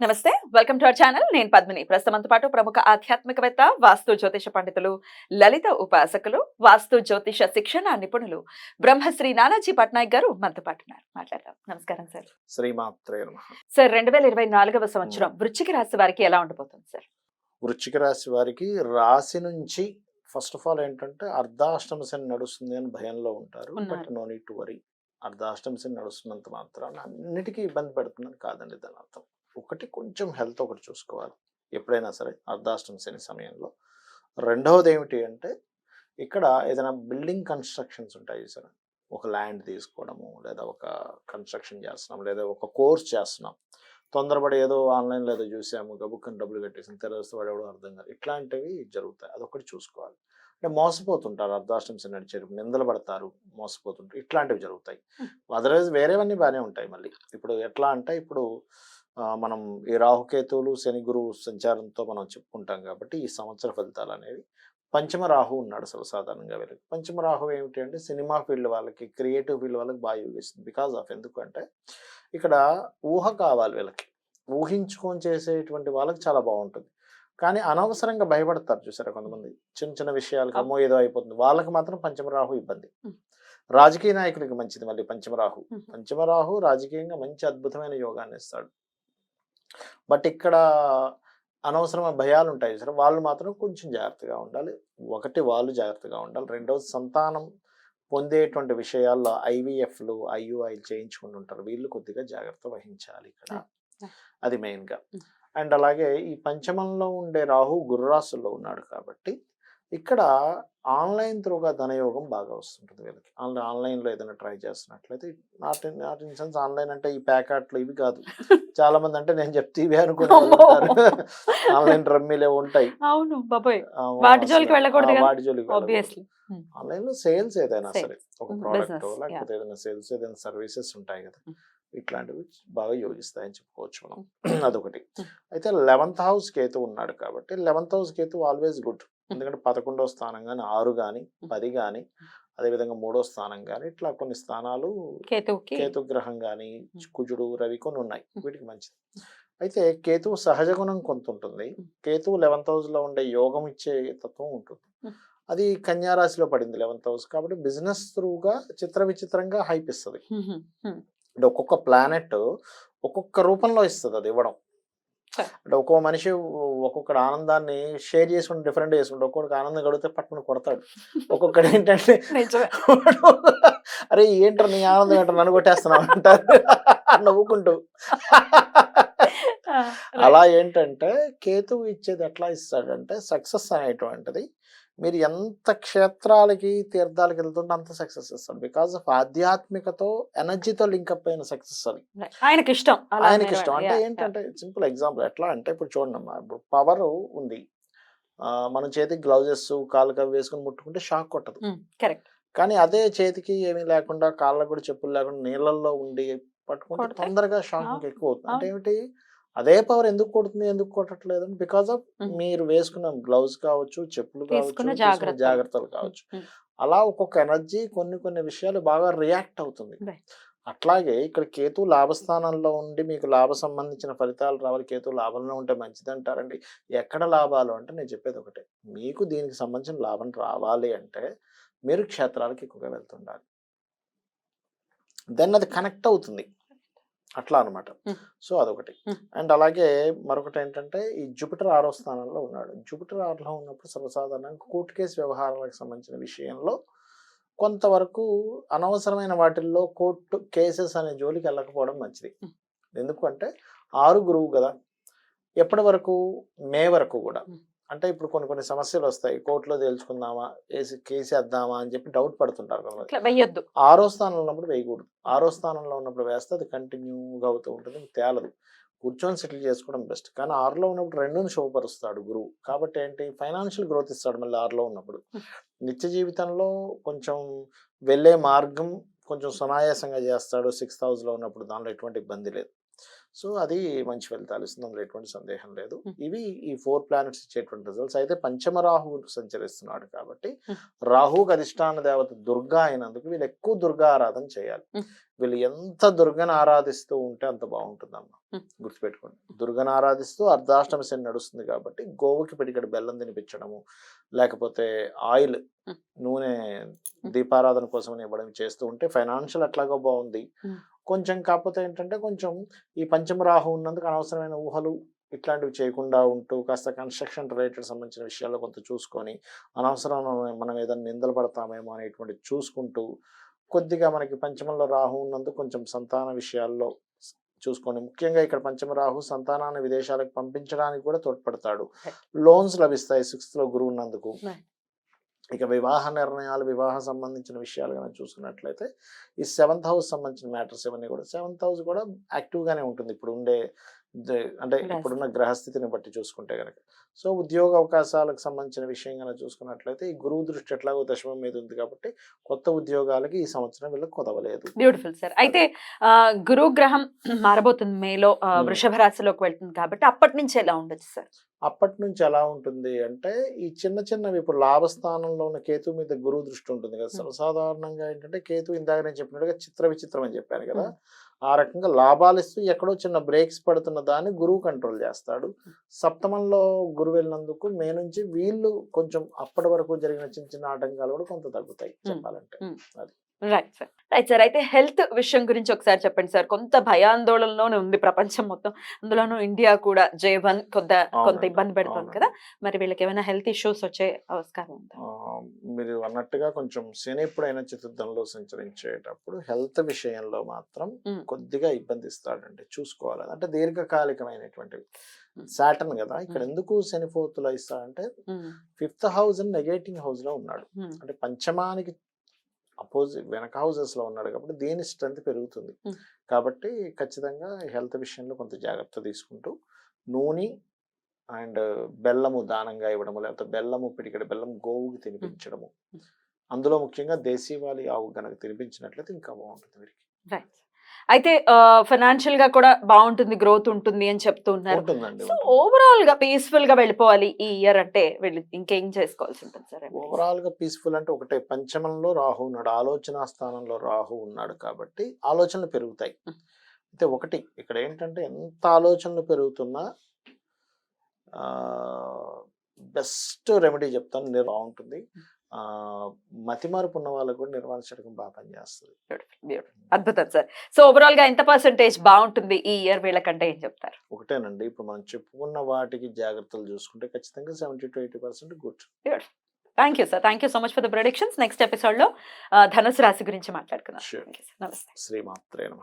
నమస్తే welcome to our channel. నేను పద్మిని. ప్రస్తుతంతో పాటు ప్రముఖ ఆధ్యాత్మికవేత్త వాస్తు జ్యోతిష పండితులు లలిత ఉపాసకులు వాస్తు జ్యోతిష శిక్షణ నిపుణులు బ్రహ్మశ్రీ నానాజీ పట్నాయక్ గారు మనతో పాటు ఉన్నారు. మాట్లాడదాం. నమస్కారం సార్. శ్రీమాత్రే సార్ రెండు వేల ఇరవై నాలుగవ సంవత్సరం వృశ్చిక రాశి వారికి ఎలా ఉండబోతుంది సార్? వృశ్చిక రాశి వారికి రాశి నుంచి ఫస్ట్ ఆఫ్ ఆల్ ఏంటంటే అర్ధాష్టమ శని నడుస్తుంది అని భయంలో ఉంటారు. బట్ ఉన్నారు. No need to worry. అర్ధాష్టమ శని నడుస్తున్నంత మాత్రాన అన్నిటికీ ఇబ్బంది పెడుతుందని కాదండి దాని అర్థం. ఒకటి కొంచెం హెల్త్ ఒకటి చూసుకోవాలి. ఎప్పుడైనా సరే అర్ధాష్టమ శని సమయంలో. రెండవది ఏమిటి అంటే ఇక్కడ ఏదైనా బిల్డింగ్ కన్స్ట్రక్షన్స్ ఉంటాయి సార్ ఒక ల్యాండ్ తీసుకోవడము లేదా ఒక కన్స్ట్రక్షన్ చేస్తున్నాం లేదా ఒక కోర్స్ చేస్తున్నాం. తొందరపడి ఏదో ఆన్లైన్లో ఏదో చూసాము గబుక్కని డబ్బులు కట్టేసి తెలిస్తే వాడు ఎవడో అర్థం కాదు. ఇట్లాంటివి జరుగుతాయి. అదొకటి చూసుకోవాలి. అంటే మోసపోతుంటారు. అర్ధాష్టం శని నడిచారు నిందలు పడతారు మోసపోతుంటారు. ఇట్లాంటివి జరుగుతాయి. అదర్వైజ్ వేరేవన్నీ బాగానే ఉంటాయి మళ్ళీ. ఇప్పుడు ఎట్లా అంటే ఇప్పుడు మనం ఈ రాహుకేతువులు శని గురువు సంచారంతో మనం చెప్పుకుంటాం కాబట్టి ఈ సంవత్సర ఫలితాలు అనేవి పంచమ రాహు ఉన్నాడు సర్వసాధారణంగా వీళ్ళకి. పంచమ రాహు ఏమిటి అంటే సినిమా ఫీల్డ్ వాళ్ళకి క్రియేటివ్ ఫీల్డ్ వాళ్ళకి బాగా యోగిస్తుంది బికాస్ ఆఫ్ ఎందుకంటే ఇక్కడ ఊహ కావాలి వీళ్ళకి. ఊహించుకొని చేసేటువంటి వాళ్ళకి చాలా బాగుంటుంది. కానీ అనవసరంగా భయపడతారు చూసారా కొంతమంది. చిన్న చిన్న విషయాలకు అమ్మో ఏదో అయిపోతుంది. వాళ్ళకి మాత్రం పంచమరాహు ఇబ్బంది. రాజకీయ నాయకులకి మంచిది మళ్ళీ పంచమరాహు. పంచమరాహు రాజకీయంగా మంచి అద్భుతమైన యోగాన్ని ఇస్తాడు. బట్ ఇక్కడ అనవసరమైన భయాలు ఉంటాయి సరే వాళ్ళు మాత్రం కొంచెం జాగ్రత్తగా ఉండాలి. ఒకటి వాళ్ళు జాగ్రత్తగా ఉండాలి. రెండవది సంతానం పొందేటువంటి విషయాల్లో ఐవీఎఫ్లు ఐయుఐలు చేయించుకుంటుంటారు వీళ్ళు కొద్దిగా జాగ్రత్త వహించాలి ఇక్కడ. అది మెయిన్గా. అండ్ అలాగే ఈ పంచమంలో ఉండే రాహు గుర్రాసుల్లో ఉన్నాడు కాబట్టి ఇక్కడ ఆన్లైన్ త్రూగా ధనయోగం బాగా వస్తుంటుంది వీళ్ళకి ఆన్లైన్ ఆన్లైన్లో ఏదైనా ట్రై చేస్తున్నట్లయితే not in not in sense online అంటే ఈ ప్యాకెట్లు ఇవి కాదు చాలా మంది అంటే నేను చెప్తే ఇవే. అనుకుంటారు ఆన్లైన్ రమ్మీలే ఉంటాయి అవును బాబాయ్ వాటి జోలికి వెళ్ళకూడదు ఆ, కదా? వాటి జోలికి వెళ్ళకూడదు. ఆబ్వియస్లీ ఆన్లైన్లో సేల్స్ ఏదైనా. సరే ఒక ప్రోడక్ట్ లేకపోతే ఏదైనా సేల్స్ ఏదైనా సర్వీసెస్ ఉంటాయి కదా. ఇట్లాంటివి బాగా యోగిస్తాయని చెప్పుకోవచ్చు మనం. అదొకటి. అయితే లెవెంత్ హౌస్ కేతు ఉన్నాడు కాబట్టి eleventh house Ketu always good ఎందుకంటే పదకొండో స్థానం కానీ ఆరు కానీ పది కానీ అదేవిధంగా మూడో స్థానం కానీ ఇట్లా కొన్ని స్థానాలు కేతు గ్రహం కానీ. కుజుడు రవి కొన్ని ఉన్నాయి. వీటికి మంచిది అయితే కేతువు సహజ గుణం కొంత ఉంటుంది. కేతువు లెవెంత్ హౌస్లో ఉండే యోగం ఇచ్చే తత్వం ఉంటుంది. అది కన్యా రాశిలో పడింది లెవెంత్ హౌస్ కాబట్టి బిజినెస్ త్రూగా చిత్ర విచిత్రంగా హైప్ ఇస్తుంది అంటే ఒక్కొక్క ప్లానెట్ ఒక్కొక్క రూపంలో ఇస్తుంది అది ఇవ్వడం. అంటే ఒక్కో మనిషి ఒక్కొక్కటి ఆనందాన్ని షేర్ చేసుకుంటే డిఫరెంట్ చేసుకుంటే ఒక్కొక్కడికి ఆనందం గడిగితే పట్టుకుని కొడతాడు. ఒక్కొక్కటి ఏంటంటే అరే ఏంటర్ నీ ఆనందం ఏంటో నన్ను కొట్టేస్తున్నావు అంటారు. నవ్వుకుంటూ. అలా ఏంటంటే కేతువు ఇచ్చేది ఎట్లా ఇస్తాడంటే సక్సెస్ అనేటువంటిది మీరు ఎంత క్షేత్రాలకి తీర్థాలకి వెళ్తుంటే అంత సక్సెస్ ఇస్తాడు బికాస్ ఆఫ్ ఆధ్యాత్మికతో ఎనర్జీతో లింకప్ అయిన సక్సెస్ అది. ఆయనకి ఇష్టం ఆయనకి ఇష్టం. అంటే ఏంటంటే సింపుల్ ఎగ్జాంపుల్ ఎట్లా అంటే ఇప్పుడు చూడండి అమ్మా ఇప్పుడు పవర్ ఉంది మన చేతికి గ్లౌజెస్ కాళ్ళకి అవి వేసుకుని ముట్టుకుంటే షాక్ కొట్టదు. Mm, correct. కానీ అదే చేతికి ఏమీ లేకుండా కాళ్ళకు కూడా చెప్పులు లేకుండా నీళ్ళల్లో ఉండి పట్టుకుంటే? తొందరగా అవును, ఎక్కువ అవుతుంది అంటే. ఏమిటి అదే పవర్ ఎందుకు కొడుతుంది ఎందుకు కొట్టట్లేదు బికాస్ ఆఫ్. మీరు వేసుకున్న గ్లౌజ్ కావచ్చు చెప్పులు కావచ్చు జాగ్రత్తలు. కావచ్చు. అలా ఒక్కొక్క ఎనర్జీ కొన్ని కొన్ని విషయాలు బాగా రియాక్ట్ అవుతుంది. అట్లాగే ఇక్కడ కేతు లాభస్థానంలో ఉండి మీకు లాభ సంబంధించిన ఫలితాలు రావాలి. కేతు లాభంలో ఉంటే మంచిది అంటారండి ఎక్కడ లాభాలు అంటే నేను చెప్పేది ఒకటే. మీకు దీనికి సంబంధించిన లాభం రావాలి అంటే మీరు క్షేత్రాలకు ఎక్కువగా వెళ్తుండాలి. దెన్ అది కనెక్ట్ అవుతుంది. అట్లా అనమాట. సో అదొకటి. అండ్ అలాగే మరొకటి ఏంటంటే ఈ జూపిటర్ ఆరో స్థానంలో ఉన్నాడు జూపిటర్ ఆరులో ఉన్నప్పుడు సర్వసాధారణంగా కోర్టు కేసు వ్యవహారాలకు సంబంధించిన విషయంలో కొంతవరకు అనవసరమైన వాటిల్లో కోర్టు కేసెస్ అనే జోలికి వెళ్ళకపోవడం మంచిది. ఎందుకంటే ఆరు గురువు కదా ఎప్పటి వరకు మే వరకు కూడా. అంటే ఇప్పుడు కొన్ని కొన్ని సమస్యలు వస్తాయి కోర్టులో తేల్చుకుందామా? వేసి కేసు వేద్దామా? అని చెప్పి డౌట్ పడుతుంటారు కొంతమంది. ఆరో స్థానంలో ఉన్నప్పుడు వేయకూడదు. ఆరో స్థానంలో ఉన్నప్పుడు వేస్తే అది కంటిన్యూగా అవుతూ ఉంటుంది. తేలదు. కూర్చొని సెటిల్ చేసుకోవడం బెస్ట్. కానీ ఆరులో ఉన్నప్పుడు రెండుని శుభపరుస్తాడు గురువు. కాబట్టి ఏంటి? ఫైనాన్షియల్ గ్రోత్ ఇస్తాడు మళ్ళీ ఆరులో ఉన్నప్పుడు. నిత్య జీవితంలో కొంచెం వెళ్ళే మార్గం కొంచెం సునాయాసంగా చేస్తాడు. సిక్స్త్ హౌస్లో ఉన్నప్పుడు దానిలో ఎటువంటి ఇబ్బంది లేదు. సో అది మంచి ఫలితాలు ఇస్తుంది అందులో ఎటువంటి సందేహం లేదు. ఇవి ఈ ఫోర్ ప్లానెట్స్ ఇచ్చేటువంటి రిజల్ట్స్ అయితే పంచమ రాహు సంచరిస్తున్నాడు కాబట్టి. రాహుకి అధిష్టాన దేవత దుర్గా అయినందుకు వీళ్ళు ఎక్కువ దుర్గా ఆరాధన చేయాలి. వీళ్ళు ఎంత దుర్గను ఆరాధిస్తూ ఉంటే అంత బాగుంటుందమ్మా. గుర్తుపెట్టుకోండి దుర్గను ఆరాధిస్తూ అర్ధాష్టమి శని నడుస్తుంది కాబట్టి గోవుకి పిడికడు బెల్లం తినిపించడము లేకపోతే ఆయిల్. నూనె దీపారాధన కోసం ఇవ్వడం చేస్తూ ఉంటే ఫైనాన్షియల్ అట్లాగో బాగుంది. కొంచెం కాకపోతే ఏంటంటే కొంచెం ఈ పంచమ రాహు ఉన్నందుకు అనవసరమైన ఊహలు ఇట్లాంటివి చేయకుండా ఉంటూ కాస్త కన్స్ట్రక్షన్ రిలేటెడ్ సంబంధించిన విషయాల్లో కొంత చూసుకొని అనవసరమైన మనం ఏదైనా నిందలు పడతామేమో అనేటువంటి చూసుకుంటూ కొద్దిగా మనకి పంచమంలో రాహు ఉన్నందుకు కొంచెం సంతాన విషయాల్లో చూసుకోండి ముఖ్యంగా ఇక్కడ పంచమ రాహు సంతానాన్ని విదేశాలకు పంపించడానికి కూడా తోడ్పడతాడు. లోన్స్ లభిస్తాయి సిక్స్త్లో గురువు ఉన్నందుకు. ఇక వివాహ నిర్ణయాలు వివాహ సంబంధించిన విషయాలు కనుక చూసుకున్నట్లయితే ఈ సెవెంత్ హౌస్ సంబంధించిన మ్యాటర్స్ ఇవన్నీ కూడా సెవెంత్ హౌస్ కూడా యాక్టివ్ గానే ఉంటుంది ఇప్పుడు ఉండే అంటే. ఇప్పుడున్న గ్రహస్థితిని బట్టి చూసుకుంటే కనుక సో ఉద్యోగ అవకాశాలకు సంబంధించిన విషయం కనుక చూసుకున్నట్లయితే ఈ గురువు దృష్టి ఎట్లాగో దశమం మీద ఉంది కాబట్టి కొత్త ఉద్యోగాలకి ఈ సంవత్సరం వీళ్ళకి కొదవలేదు బ్యూటిఫుల్ సార్ అయితే ఆ, గురువు గ్రహం మారబోతుంది మేలో Hmm. వృషభ రాశిలోకి వెళ్తుంది కాబట్టి అప్పటి నుంచి ఎలా ఉండొచ్చు సార్ అప్పటి నుంచి ఎలా ఉంటుంది అంటే ఈ చిన్న చిన్నవి ఇప్పుడు లాభస్థానంలో ఉన్న కేతు మీద గురువు దృష్టి ఉంటుంది కదా Hmm. సర్వసాధారణంగా ఏంటంటే కేతు ఇందాక నేను చెప్పినట్టుగా చిత్ర విచిత్రం అని చెప్పాను కదా Hmm. ఆ రకంగా లాభాలు ఇస్తూ ఎక్కడో చిన్న బ్రేక్స్ పడుతున్న దాన్ని గురువు కంట్రోల్ చేస్తాడు. సప్తమంలో గురువు వెళ్ళినందుకు మే నుంచి వీళ్ళు కొంచెం అప్పటి వరకు జరిగిన చిన్న చిన్న ఆటంకాలు కూడా కొంత తగ్గుతాయి చెప్పాలంటే. రైట్ సార్ రైట్ సార్ అయితే హెల్త్ విషయం గురించి ఒకసారి చెప్పండి సార్. కొంత భయాందోళనలోనే ఉంది ప్రపంచం మొత్తం. అందులోనూ ఇండియా కూడా జే వన్ కొంత కొంత ఇబ్బంది పెడుతుంది. కదా. మరి వీళ్ళకి ఏమైనా హెల్త్ ఇష్యూస్ వచ్చే ఆస్కారం ఉందా? మీరు అన్నట్టుగా కొంచెం శని ఎప్పుడైనా చతుర్థంలో సంచరించేటప్పుడు హెల్త్ విషయంలో మాత్రం. కొద్దిగా ఇబ్బంది ఇస్తాడండి చూసుకోవాలి. అంటే దీర్ఘకాలికమైనటువంటివి. మ్మ్. సాటర్న్ కదా. ఇక్కడ. ఎందుకు శని ఫోర్తులో ఇస్తాడంటే ఫిఫ్త్ హౌస్ నెగేటింగ్ హౌస్లో ఉన్నాడు అంటే పంచమానికి అపోజిట్ వెనక హౌసెస్లో ఉన్నాడు కాబట్టి దీని స్ట్రెంత్ పెరుగుతుంది. కాబట్టి ఖచ్చితంగా హెల్త్ విషయంలో కొంత జాగ్రత్త తీసుకుంటూ నూనె అండ్ బెల్లము దానంగా ఇవ్వడము లేకపోతే బెల్లము పిడికడ బెల్లం గోవుకి తినిపించడము. అందులో ముఖ్యంగా దేశీవాలి ఆవు గనక తినిపించినట్లయితే ఇంకా బాగుంటుంది వీరికి. రైట్. అయితే ఫైనాన్షియల్గా కూడా బాగుంటుంది గ్రోత్ ఉంటుంది అని చెప్తూ ఉన్నారు సో ఓవరాల్గా పీస్ఫుల్గా వెళ్ళిపోవాలి ఈ ఇయర్ అంటే వీళ్ళు ఇంకేం చేసుకోవాల్సి ఉంటుంది సార్ ఓవరాల్గా పీస్ఫుల్ అంటే ఒకటే పంచమంలో రాహు ఉన్నాడు ఆలోచన స్థానంలో రాహు ఉన్నాడు కాబట్టి ఆలోచనలు పెరుగుతాయి. అయితే ఒకటి ఇక్కడ ఏంటంటే ఎంత ఆలోచనలు పెరుగుతున్నా బెస్ట్ రెమెడీ చెప్తాను నేను బాగుంటుంది. మతిమారుపు ఉన్న వాళ్ళకు కూడా నిర్మాణ శతకం బాగా పనిచేస్తుంది. అద్భుతం సార్. సో ఓవరాల్గా ఎంత పర్సెంటేజ్ బాగుంటుంది ఈ ఇయర్ వీళ్ళకంటే ఏం చెప్తారు? ఒకటేనండి. ఇప్పుడు మనం చెప్పుకున్న వాటికి జాగ్రత్తలు చూసుకుంటే ఖచ్చితంగా seventy to eighty percent good thank you sir thank you so much for the predictions next ఎపిసోడ్లో ధనుసు రాశి గురించి మాట్లాడుకుందాం. Sir. నమస్తే. శ్రీమాత్రే నమ.